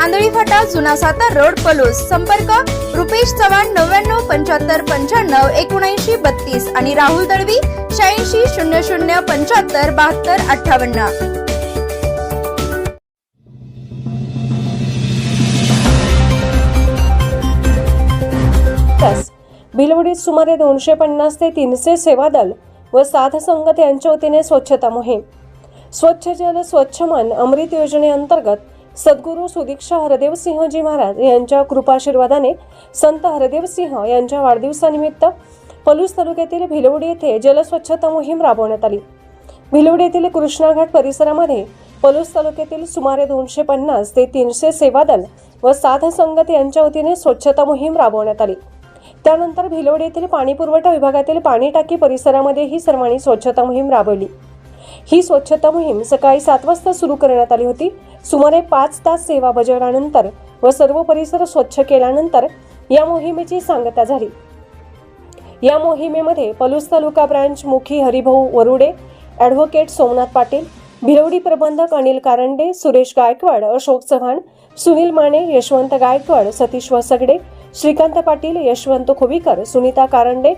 Andhali Phata जुना Satara road Palus. संपर्क रुपेश चव्हाण नव्याण्णव पंच्याहत्तर पंच्याण्णव एकोणऐंशी बत्तीस आणि राहुल दळवी शहाऐंशी शून्य शून्य पंच्याहत्तर बहात्तर अठ्ठावन्न. तास. भिलवडीत सुमारे दोनशे पन्नास ते तीनशे सेवा दल व साध संगत यांच्या वतीने स्वच्छता मोहीम. स्वच्छ जल स्वच्छ मन अमृत योजनेअंतर्गत सद्गुरू सुदीक्षा हरदेव सिंहजी महाराज यांच्या कृपाशीर्वादाने संत हरदेवसिंह यांच्या वाढदिवसानिमित्त पलूस तालुक्यातील भिलवडी येथे जलस्वच्छता मोहीम राबवण्यात आली. भिलवडी येथील कृष्णाघाट परिसरामध्ये पलूस तालुक्यातील सुमारे दोनशे पन्नास ते तीनशे सेवा दल व साध संगत यांच्या वतीने स्वच्छता मोहीम राबवण्यात आली. त्यानंतर भिलवडी येथील पाणीपुरवठा विभागातील पाणी टाकी परिसरामध्ये ही सर्वांनी स्वच्छता मोहीम राबवली. ही स्वच्छता मोहीम सकाळी सात वाजता सुरू करण्यात आली होती. सुमारे पाच तास सेवा बजावल्यानंतर व सर्व परिसर स्वच्छ केल्यानंतर या मोहिमेची सांगता झाली. या मोहिमेमध्ये पलूस तालुका ब्रांच मुखी हरिभाऊ वरुडे ॲडव्होकेट सोमनाथ पाटील भिरवडी प्रबंधक अनिल कारंडे सुरेश गायकवाड अशोक चव्हाण सुनील माने यशवंत गायकवाड सतीश वसगडे श्रीकांत पाटील यशवंत खोवीकर सुनीता कारंडे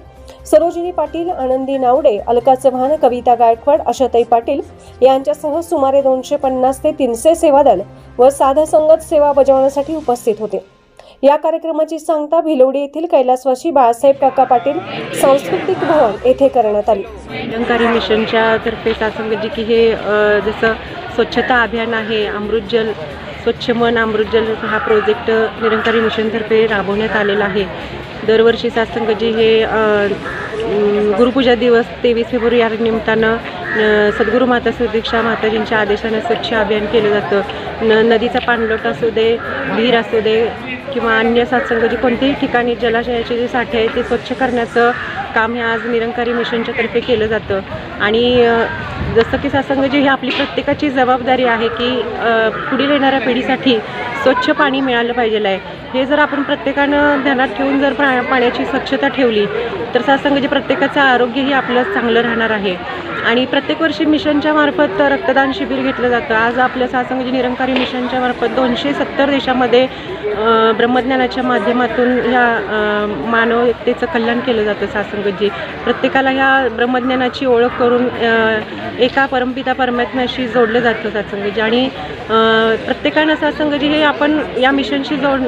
सरोजिनी पाटील आनंदी नावडे अलका चव्हाण कविता गायकवाड आशाताई पाटील यांच्यासह सुमारे दोनशे पन्नास ते तीनशे सेवा दल व साधा संगत सेवा बजावण्यासाठी उपस्थित होते. या कार्यक्रमाची सांगता भिलवडी येथील कैलासवासी बाळासाहेब काका पाटील सांस्कृतिक भवन येथे करण्यात आली. निरंकारी मिशनच्या तर्फे सासंगत जी की हे जसं स्वच्छता अभियान आहे अमृत जल स्वच्छ मन अमृत जल हा प्रोजेक्ट निरंकारी मिशनतर्फे राबवण्यात आलेला आहे. दरवर्षी सातसंगजी हे गुरुपूजा दिवस तेवीस फेब्रुवारी या निमित्तानं सद्गुरू माता सुदीक्षा माताजींच्या आदेशानं स्वच्छ अभियान केलं जातं. न नदीचा पाणलोट असू दे विहीर असू दे किंवा अन्य सातसंग जी कोणत्याही ठिकाणी जलाशयाचे जे साठे आहे ते स्वच्छ करण्याचं काम हे आज निरंकारी मिशनच्या तर्फे केलं जातं. आणि जसं की सासंगजी ही आपली प्रत्येकाची जबाबदारी आहे की पुढील येणाऱ्या पिढीसाठी स्वच्छ पाणी मिळालं पाहिजे आहे. हे जर आपण प्रत्येकानं ध्यानात ठेवून जर पा पाण्याची स्वच्छता ठेवली तर सासंगजी प्रत्येकाचं आरोग्यही आपलं चांगलं राहणार आहे. आणि प्रत्येक वर्षी मिशनच्या मार्फत रक्तदान शिबिर घेतलं जातं. आज आपल्या सासंगजी निरंकारी मिशनच्या मार्फत दोनशे सत्तर देशामध्ये ब्रह्मज्ञानाच्या माध्यमातून ह्या मानवतेचं कल्याण केलं जातं सासंगजी. प्रत्येकाला ह्या ब्रह्मज्ञानाची ओळख करून एका परमपिता परमात्म्याशी जोडलं जातं सासंगजी. आणि प्रत्येकानं सासंगजी हे आपण या मिशनशी जोड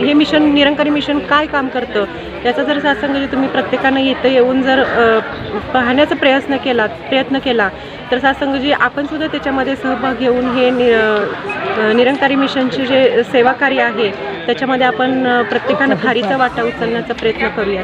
हे मिशन निरंकारी मिशन काय काम करतं याचा जर सासंगजी तुम्ही प्रत्येकानं इथं येऊन जर पाहण्याचा प्रयत्न केला प्रयत्न केला तर सासंगजी आपण सुद्धा त्याच्यामध्ये सहभाग घेऊन हे नि निरंकारी मिशनचे जे सेवाकार्य आहे त्याच्यामध्ये आपण प्रत्येकानं खारीचा वाटा उचलण्याचा प्रयत्न करूया.